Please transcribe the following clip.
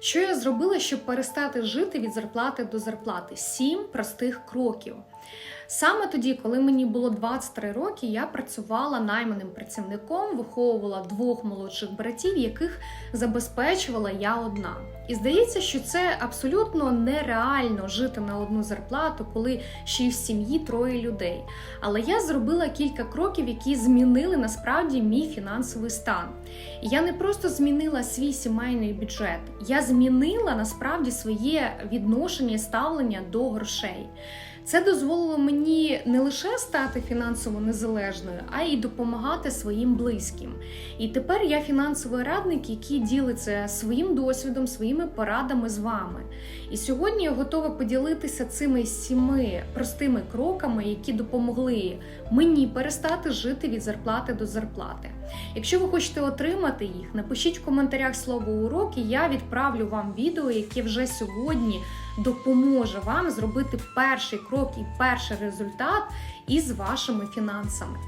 Що я зробила, щоб перестати жити від зарплати до зарплати? Сім простих кроків. Саме тоді, коли мені було 23 роки, я працювала найманим працівником, виховувала двох молодших братів, яких забезпечувала я одна. І здається, що це абсолютно нереально жити на одну зарплату, коли ще й в сім'ї троє людей. Але я зробила кілька кроків, які змінили насправді мій фінансовий стан. І я не просто змінила свій сімейний бюджет, я змінила насправді своє відношення і ставлення до грошей. Це дозволило мені не лише стати фінансово незалежною, а й допомагати своїм близьким. І тепер я фінансовий радник, який ділиться своїм досвідом, своїми порадами з вами. І сьогодні я готова поділитися цими сіми простими кроками, які допомогли мені перестати жити від зарплати до зарплати. Якщо ви хочете отримати їх, напишіть в коментарях слово урок, і я відправлю вам відео, яке вже сьогодні допоможе вам зробити перший крок і перший результат із вашими фінансами.